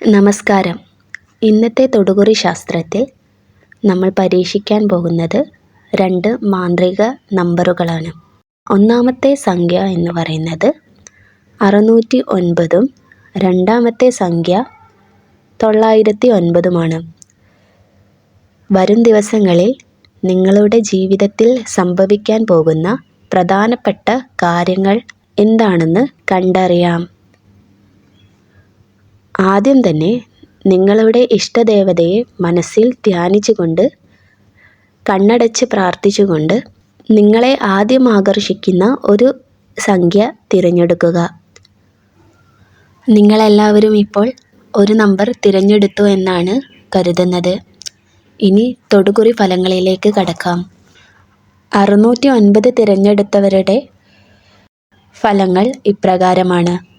നമസ്കാരം. ഇന്നത്തെ തൊടുകുറി ശാസ്ത്രത്തിൽ നമ്മൾ പരീക്ഷിക്കാൻ പോകുന്നത് രണ്ട് മാന്ത്രിക നമ്പറുകളാണ്. ഒന്നാമത്തെ സംഖ്യ എന്ന് പറയുന്നത് അറുന്നൂറ്റി ഒൻപതും രണ്ടാമത്തെ സംഖ്യ തൊള്ളായിരത്തി ഒൻപതുമാണ് വരും ദിവസങ്ങളിൽ നിങ്ങളുടെ ജീവിതത്തിൽ സംഭവിക്കാൻ പോകുന്ന പ്രധാനപ്പെട്ട കാര്യങ്ങൾ എന്താണെന്ന് കണ്ടറിയാം. ആദ്യം തന്നെ നിങ്ങളുടെ ഇഷ്ടദേവതയെ മനസ്സിൽ ധ്യാനിച്ചുകൊണ്ട് കണ്ണടച്ച് പ്രാർത്ഥിച്ചുകൊണ്ട് നിങ്ങളെ ആദ്യം ആകർഷിക്കുന്ന ഒരു സംഖ്യ തിരഞ്ഞെടുക്കുക. നിങ്ങളെല്ലാവരും ഇപ്പോൾ ഒരു നമ്പർ തിരഞ്ഞെടുത്തു എന്നാണ് കരുതുന്നത്. ഇനി തൊടുകുറി ഫലങ്ങളിലേക്ക് കടക്കാം. അറുന്നൂറ്റി ഒൻപത് തിരഞ്ഞെടുത്തവരുടെ ഫലങ്ങൾ ഇപ്രകാരമാണ്.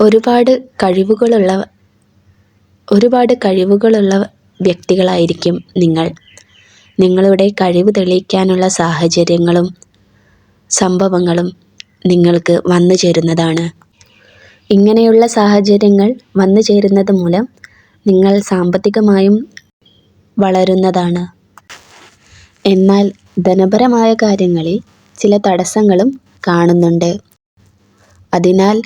ഒരുപാട് കഴിവുകളുള്ള ഒരുപാട് കഴിവുകളുള്ള വ്യക്തികളായിരിക്കും നിങ്ങൾ. നിങ്ങളുടെ കഴിവ് തെളിയിക്കാനുള്ള സാഹചര്യങ്ങളും സംഭവങ്ങളും നിങ്ങൾക്ക് വന്നു ചേരുന്നതാണ്. ഇങ്ങനെയുള്ള സാഹചര്യങ്ങൾ വന്നു ചേരുന്നത് മൂലം നിങ്ങൾ സാമ്പത്തികമായും വളരുന്നതാണ്. എന്നാൽ ധനപരമായ കാര്യങ്ങളിൽ ചില തടസ്സങ്ങളും കാണുന്നുണ്ട്. അതിനാൽ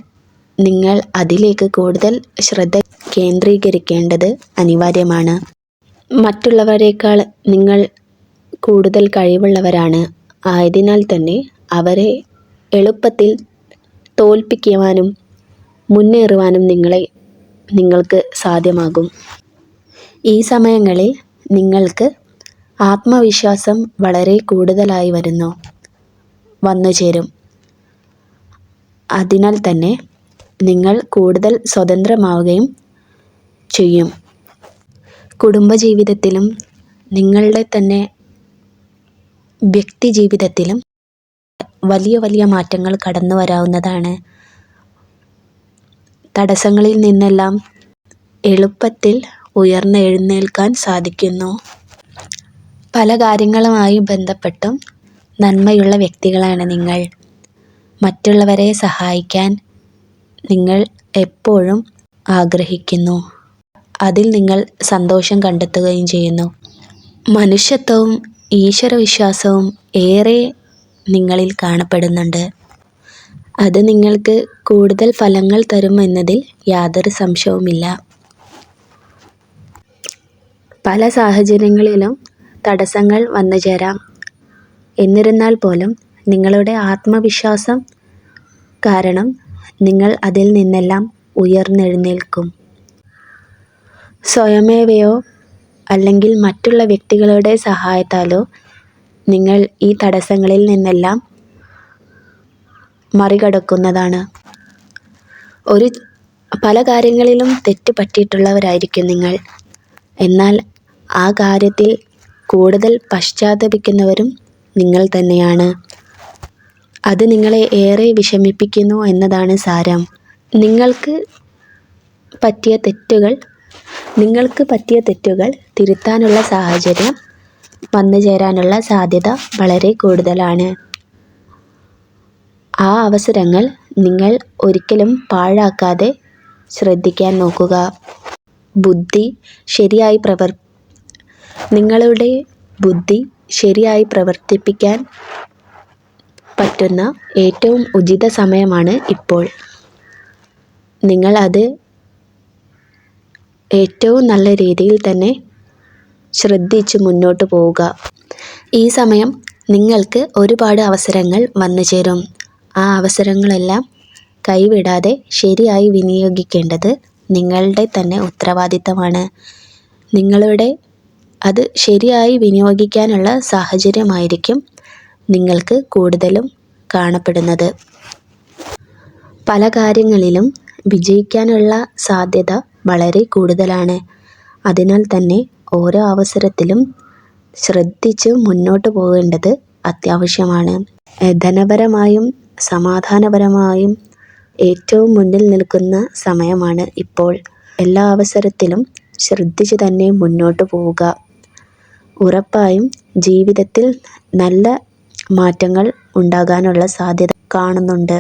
നിങ്ങൾ അതിലേക്ക് കൂടുതൽ ശ്രദ്ധ കേന്ദ്രീകരിക്കേണ്ടത് അനിവാര്യമാണ്. മറ്റുള്ളവരേക്കാൾ നിങ്ങൾ കൂടുതൽ കഴിവുള്ളവരാണ്. ആയതിനാൽ തന്നെ അവരെ എളുപ്പത്തിൽ തോൽപ്പിക്കുവാനും മുന്നേറുവാനും നിങ്ങളെ നിങ്ങൾക്ക് സാധ്യമാകും. ഈ സമയങ്ങളിൽ നിങ്ങൾക്ക് ആത്മവിശ്വാസം വളരെ കൂടുതലായി വരുന്നു വന്നു ചേരും അതിനാൽ തന്നെ നിങ്ങൾ കൂടുതൽ സ്വതന്ത്രമാവുകയും ചെയ്യും. കുടുംബജീവിതത്തിലും നിങ്ങളുടെ തന്നെ വ്യക്തി ജീവിതത്തിലും വലിയ വലിയ മാറ്റങ്ങൾ കടന്നു വരാവുന്നതാണ്. തടസ്സങ്ങളിൽ നിന്നെല്ലാം എളുപ്പത്തിൽ ഉയർന്നെഴുന്നേൽക്കാൻ സാധിക്കുന്നു. പല കാര്യങ്ങളുമായി ബന്ധപ്പെട്ടും നന്മയുള്ള വ്യക്തികളാണ് നിങ്ങൾ. മറ്റുള്ളവരെ സഹായിക്കാൻ നിങ്ങൾ എപ്പോഴും ആഗ്രഹിക്കുന്നു. അതിൽ നിങ്ങൾ സന്തോഷം കണ്ടെത്തുകയും ചെയ്യുന്നു. മനുഷ്യത്വവും ഈശ്വരവിശ്വാസവും ഏറെ നിങ്ങളിൽ കാണപ്പെടുന്നുണ്ട്. അത് നിങ്ങൾക്ക് കൂടുതൽ ഫലങ്ങൾ തരുമെന്നതിൽ യാതൊരു സംശയവുമില്ല. പല സാഹചര്യങ്ങളിലും തടസ്സങ്ങൾ വന്നു ചേരാം. എന്നിരുന്നാൽ പോലും നിങ്ങളുടെ ആത്മവിശ്വാസം കാരണം നിങ്ങൾ അതിൽ നിന്നെല്ലാം ഉയർന്നെഴുന്നേൽക്കും. സ്വയമേവയോ അല്ലെങ്കിൽ മറ്റുള്ള വ്യക്തികളുടെ സഹായത്താലോ നിങ്ങൾ ഈ തടസ്സങ്ങളിൽ നിന്നെല്ലാം മറികടക്കുന്നതാണ്. ഒരു പല കാര്യങ്ങളിലും തെറ്റ് പറ്റിയിട്ടുള്ളവരായിരിക്കും നിങ്ങൾ. എന്നാൽ ആ കാര്യത്തിൽ കൂടുതൽ പശ്ചാത്തപിക്കുന്നവരും നിങ്ങൾ തന്നെയാണ്. അത് നിങ്ങളെ ഏറെ വിഷമിപ്പിക്കുന്നു എന്നതാണ് സാരം. നിങ്ങൾക്ക് പറ്റിയ തെറ്റുകൾ നിങ്ങൾക്ക് പറ്റിയ തെറ്റുകൾ തിരുത്താനുള്ള സാഹചര്യം വന്നു ചേരാനുള്ള സാധ്യത വളരെ കൂടുതലാണ്. ആ അവസരങ്ങൾ നിങ്ങൾ ഒരിക്കലും പാഴാക്കാതെ ശ്രദ്ധിക്കാൻ നോക്കുക. ബുദ്ധി ശരിയായി പ്രവർ നിങ്ങളുടെ ബുദ്ധി ശരിയായി പ്രവർത്തിപ്പിക്കാൻ പറ്റുന്ന ഏറ്റവും ഉചിത സമയമാണ് ഇപ്പോൾ. നിങ്ങൾ അത് ഏറ്റവും നല്ല രീതിയിൽ തന്നെ ശ്രദ്ധിച്ച് മുന്നോട്ട് പോവുക. ഈ സമയം നിങ്ങൾക്ക് ഒരുപാട് അവസരങ്ങൾ വന്നു ചേരും. ആ അവസരങ്ങളെല്ലാം കൈവിടാതെ ശരിയായി വിനിയോഗിക്കേണ്ടത് നിങ്ങളുടെ തന്നെ ഉത്തരവാദിത്തമാണ്. നിങ്ങളുടെ അത് ശരിയായി വിനിയോഗിക്കാനുള്ള സാഹചര്യമായിരിക്കും നിങ്ങൾക്ക് കൂടുതലും കാണപ്പെടുന്നത്. പല കാര്യങ്ങളിലും വിജയിക്കാനുള്ള സാധ്യത വളരെ കൂടുതലാണ്. അതിനാൽ തന്നെ ഓരോ അവസരത്തിലും ശ്രദ്ധിച്ച് മുന്നോട്ട് പോകേണ്ടത് അത്യാവശ്യമാണ്. ധനപരമായും സമാധാനപരമായും ഏറ്റവും മുന്നിൽ നിൽക്കുന്ന സമയമാണ് ഇപ്പോൾ. എല്ലാ അവസരത്തിലും ശ്രദ്ധിച്ച് തന്നെ മുന്നോട്ട് പോവുക. ഉറപ്പായും ജീവിതത്തിൽ നല്ല മാറ്റങ്ങൾ ഉണ്ടാകാനുള്ള സാധ്യത കാണുന്നുണ്ട്.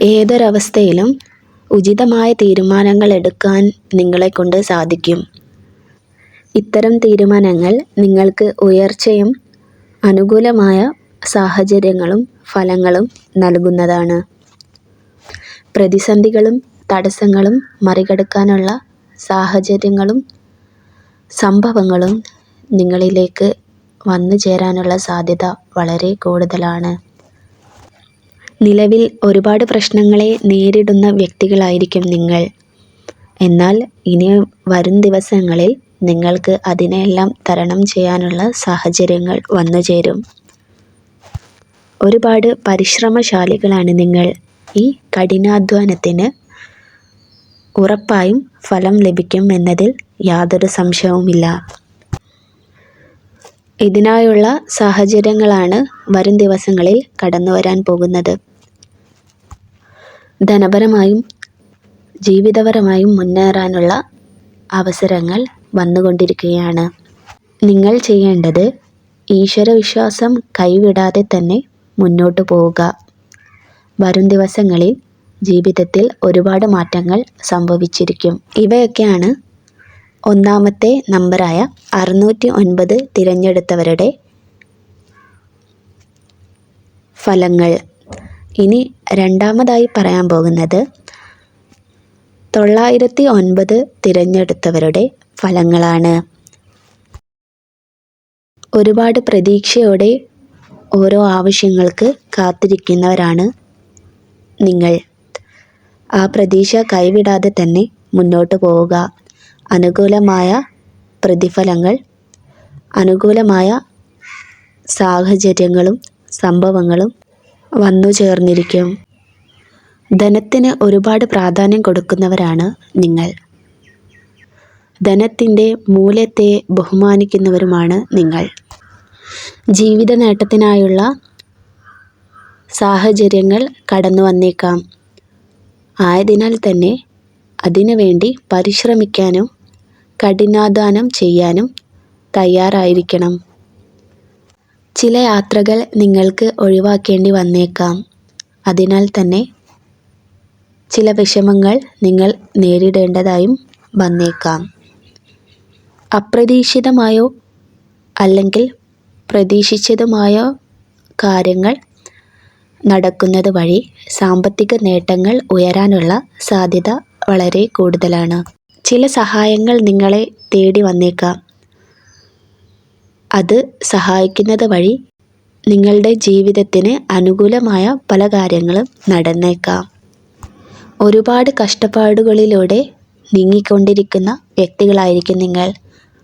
ഏതൊരവസ്ഥയിലും ഉചിതമായ തീരുമാനങ്ങൾ എടുക്കാൻ നിങ്ങളെ കൊണ്ട് സാധിക്കും. ഇത്തരം തീരുമാനങ്ങൾ നിങ്ങൾക്ക് ഉയർച്ചയും അനുകൂലമായ സാഹചര്യങ്ങളും ഫലങ്ങളും നൽകുന്നതാണ്. പ്രതിസന്ധികളും തടസ്സങ്ങളും മറികടക്കാനുള്ള സാഹചര്യങ്ങളും സംഭവങ്ങളും നിങ്ങളിലേക്ക് വന്നു ചേരാനുള്ള സാധ്യത വളരെ കൂടുതലാണ്. നിലവിൽ ഒരുപാട് പ്രശ്നങ്ങളെ നേരിടുന്ന വ്യക്തികളായിരിക്കും നിങ്ങൾ. എന്നാൽ ഇനി വരും ദിവസങ്ങളിൽ നിങ്ങൾക്ക് അതിനെല്ലാം തരണം ചെയ്യാനുള്ള സാഹചര്യങ്ങൾ വന്നു ചേരും. ഒരുപാട് പരിശ്രമശാലികളാണ് നിങ്ങൾ. ഈ കഠിനാധ്വാനത്തിന് ഉറപ്പായും ഫലം ലഭിക്കും എന്നതിൽ യാതൊരു സംശയവുമില്ല. ഇതിനായുള്ള സാഹചര്യങ്ങളാണ് വരും ദിവസങ്ങളിൽ കടന്നു വരാൻ പോകുന്നത്. ധനപരമായും ജീവിതപരമായും മുന്നേറാനുള്ള അവസരങ്ങൾ വന്നുകൊണ്ടിരിക്കുകയാണ്. നിങ്ങൾ ചെയ്യേണ്ടത് ഈശ്വരവിശ്വാസം കൈവിടാതെ തന്നെ മുന്നോട്ട് പോവുക. വരും ദിവസങ്ങളിൽ ജീവിതത്തിൽ ഒരുപാട് മാറ്റങ്ങൾ സംഭവിച്ചിരിക്കും. ഇവയൊക്കെയാണ് ഒന്നാമത്തെ നമ്പറായ അറുന്നൂറ്റി ഒൻപത് തിരഞ്ഞെടുത്തവരുടെ ഫലങ്ങൾ. ഇനി രണ്ടാമതായി പറയാൻ പോകുന്നത് തൊള്ളായിരത്തി ഒൻപത് തിരഞ്ഞെടുത്തവരുടെ ഫലങ്ങളാണ്. ഒരുപാട് പ്രതീക്ഷയോടെ ഓരോ ആവശ്യങ്ങൾക്ക് കാത്തിരിക്കുന്നവരാണ് നിങ്ങൾ. ആ പ്രതീക്ഷ കൈവിടാതെ തന്നെ മുന്നോട്ട് പോവുക. അനുകൂലമായ പ്രതിഫലങ്ങൾ അനുകൂലമായ സാഹചര്യങ്ങളും സംഭവങ്ങളും വന്നു ചേർന്നിരിക്കും. ധനത്തിന് ഒരുപാട് പ്രാധാന്യം കൊടുക്കുന്നവരാണ് നിങ്ങൾ. ധനത്തിന്റെ മൂല്യത്തെ ബഹുമാനിക്കുന്നവരുമാണ് നിങ്ങൾ. ജീവിത നേട്ടത്തിനായുള്ള സാഹചര്യങ്ങൾ കടന്നു വന്നേക്കാം ആയതിനാൽ തന്നെ അതിനു വേണ്ടി പരിശ്രമിക്കാനും കഠിനാധ്വാനം ചെയ്യാനും തയ്യാറായിരിക്കണം. ചില യാത്രകൾ നിങ്ങൾക്ക് ഒഴിവാക്കേണ്ടി വന്നേക്കാം. അതിനാൽ തന്നെ ചില വിഷമങ്ങൾ നിങ്ങൾ നേരിടേണ്ടതായും വന്നേക്കാം. അപ്രതീക്ഷിതമായോ അല്ലെങ്കിൽ പ്രതീക്ഷിച്ചതുമായോ കാര്യങ്ങൾ നടക്കുന്നത് വഴി സാമ്പത്തിക നേട്ടങ്ങൾ ഉയരാനുള്ള സാധ്യത വളരെ കൂടുതലാണ്. ചില സഹായങ്ങൾ നിങ്ങളെ തേടി വന്നേക്കാം. അത് സഹായിക്കുന്നത് വഴി നിങ്ങളുടെ ജീവിതത്തിന് അനുകൂലമായ പല കാര്യങ്ങളും നടന്നേക്കാം. ഒരുപാട് കഷ്ടപ്പാടുകളിലൂടെ നീങ്ങിക്കൊണ്ടിരിക്കുന്ന വ്യക്തികളായിരിക്കും നിങ്ങൾ.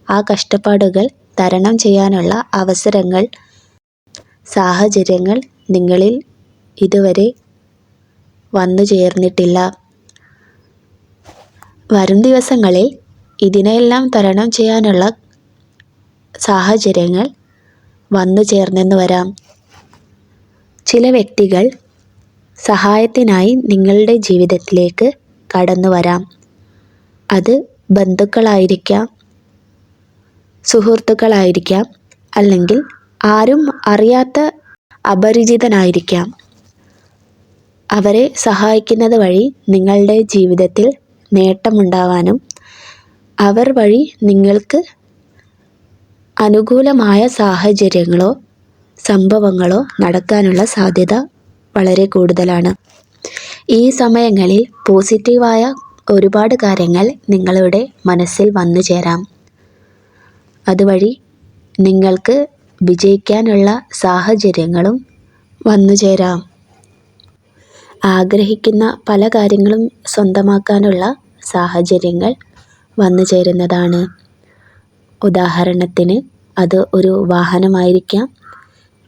ആ കഷ്ടപ്പാടുകൾ തരണം ചെയ്യാനുള്ള അവസരങ്ങൾ സാഹചര്യങ്ങൾ നിങ്ങളിൽ ഇതുവരെ വന്നു ചേർന്നിട്ടില്ല വരും ദിവസങ്ങളിൽ ഇതിനെല്ലാം തരണം ചെയ്യാനുള്ള സാഹചര്യങ്ങൾ വന്നു ചേർന്നെന്ന് വരാം. ചില വ്യക്തികൾ സഹായത്തിനായി നിങ്ങളുടെ ജീവിതത്തിലേക്ക് കടന്നു വരാം. അത് ബന്ധുക്കളായിരിക്കാം സുഹൃത്തുക്കളായിരിക്കാം അല്ലെങ്കിൽ ആരും അറിയാത്ത അപരിചിതനായിരിക്കാം. അവരെ സഹായിക്കുന്നത് വഴി നിങ്ങളുടെ ജീവിതത്തിൽ നേട്ടമുണ്ടാവാനും അവർ വഴി നിങ്ങൾക്ക് അനുകൂലമായ സാഹചര്യങ്ങളോ സംഭവങ്ങളോ നടക്കാനുള്ള സാധ്യത വളരെ കൂടുതലാണ്. ഈ സമയങ്ങളിൽ പോസിറ്റീവായ ഒരുപാട് കാര്യങ്ങൾ നിങ്ങളുടെ മനസ്സിൽ വന്നു ചേരാം. അതുവഴി നിങ്ങൾക്ക് വിജയിക്കാനുള്ള സാഹചര്യങ്ങളും വന്നു ചേരാം. ആഗ്രഹിക്കുന്ന പല കാര്യങ്ങളും സ്വന്തമാക്കാനുള്ള സാഹചര്യങ്ങൾ വന്നു ചേരുന്നതാണ്. ഉദാഹരണത്തിന് അത് ഒരു വാഹനമായിരിക്കാം.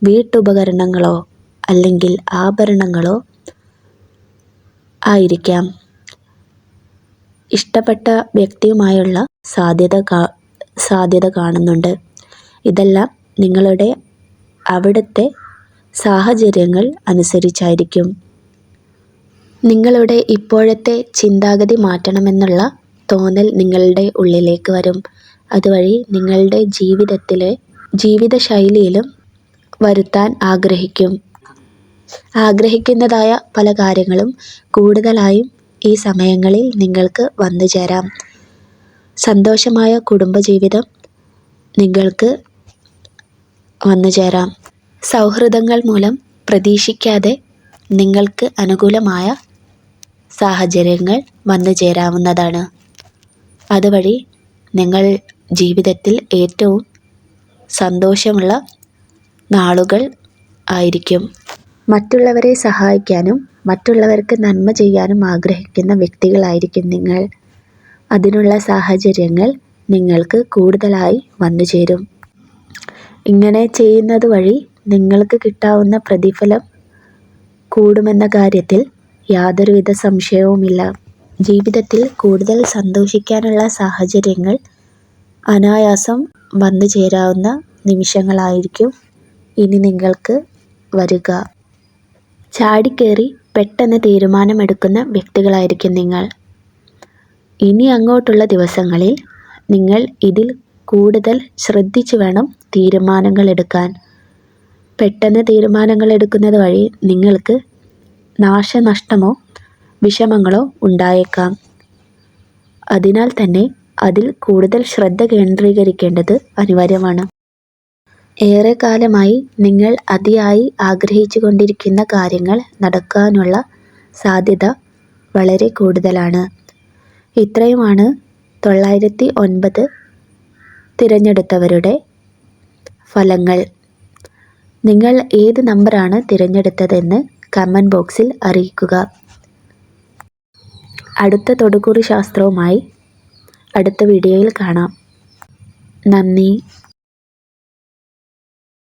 വീട്ടുപകരണങ്ങളോ അല്ലെങ്കിൽ ആഭരണങ്ങളോ ആയിരിക്കാം. ഇഷ്ടപ്പെട്ട വ്യക്തിയുമായുള്ള സാധ്യത സാധ്യത കാണുന്നുണ്ട്. ഇതെല്ലാം നിങ്ങളുടെ അവിടുത്തെ സാഹചര്യങ്ങൾ അനുസരിച്ചായിരിക്കും. നിങ്ങളുടെ ഇപ്പോഴത്തെ ചിന്താഗതി മാറ്റണമെന്നുള്ള തോന്നൽ നിങ്ങളുടെ ഉള്ളിലേക്ക് വരും. അതുവഴി നിങ്ങളുടെ ജീവിതത്തിലെ ജീവിതശൈലിയിലും വരുത്താൻ ആഗ്രഹിക്കും. ആഗ്രഹിക്കുന്നതായ പല കാര്യങ്ങളും കൂടുതലായും ഈ സമയങ്ങളിൽ നിങ്ങൾക്ക് വന്നു ചേരാം. സന്തോഷമായ കുടുംബജീവിതം നിങ്ങൾക്ക് വന്നു ചേരാം. സൗഹൃദങ്ങൾ മൂലം പ്രതീക്ഷിക്കാതെ നിങ്ങൾക്ക് അനുകൂലമായ സാഹചര്യങ്ങൾ വന്നു ചേരാവുന്നതാണ്. അതുവഴി നിങ്ങൾ ജീവിതത്തിൽ ഏറ്റവും സന്തോഷമുള്ള നാളുകൾ ആയിരിക്കും. മറ്റുള്ളവരെ സഹായിക്കാനും മറ്റുള്ളവർക്ക് നന്മ ചെയ്യാനും ആഗ്രഹിക്കുന്ന വ്യക്തികളായിരിക്കും നിങ്ങൾ. അതിനുള്ള സാഹചര്യങ്ങൾ നിങ്ങൾക്ക് കൂടുതലായി വന്നു ചേരും. ഇങ്ങനെ ചെയ്യുന്നത് വഴി നിങ്ങൾക്ക് കിട്ടാവുന്ന പ്രതിഫലം കൂടുമെന്ന കാര്യത്തിൽ യാതൊരുവിധ സംശയവുമില്ല. ജീവിതത്തിൽ കൂടുതൽ സന്തോഷിക്കാനുള്ള സാഹചര്യങ്ങൾ അനായാസം വന്നു ചേരാവുന്ന നിമിഷങ്ങളായിരിക്കും ഇനി നിങ്ങൾക്ക് വരിക. ചാടിക്കേറി പെട്ടെന്ന് തീരുമാനമെടുക്കുന്ന വ്യക്തികളായിരിക്കും നിങ്ങൾ. ഇനി അങ്ങോട്ടുള്ള ദിവസങ്ങളിൽ നിങ്ങൾ ഇതിൽ കൂടുതൽ ശ്രദ്ധിച്ചു വേണം തീരുമാനങ്ങൾ എടുക്കാൻ. പെട്ടെന്ന് തീരുമാനങ്ങൾ എടുക്കുന്നത് വഴി നിങ്ങൾക്ക് നാശനഷ്ടമോ വിഷമങ്ങളോ ഉണ്ടായേക്കാം. അതിനാൽ തന്നെ അതിൽ കൂടുതൽ ശ്രദ്ധ കേന്ദ്രീകരിക്കേണ്ടത് അനിവാര്യമാണ്. ഏറെക്കാലമായി നിങ്ങൾ അതിയായി ആഗ്രഹിച്ചു കൊണ്ടിരിക്കുന്ന കാര്യങ്ങൾ നടക്കാനുള്ള സാധ്യത വളരെ കൂടുതലാണ്. ഇത്രയുമാണ് തൊള്ളായിരത്തി ഒൻപത് തിരഞ്ഞെടുത്തവരുടെ ഫലങ്ങൾ. നിങ്ങൾ ഏത് നമ്പറാണ് തിരഞ്ഞെടുത്തതെന്ന് കമന്റ് ബോക്സിൽ അറിയിക്കുക. അടുത്ത തൊടുകുറി ശാസ്ത്രവുമായി അടുത്ത വീഡിയോയിൽ കാണാം. നന്ദി.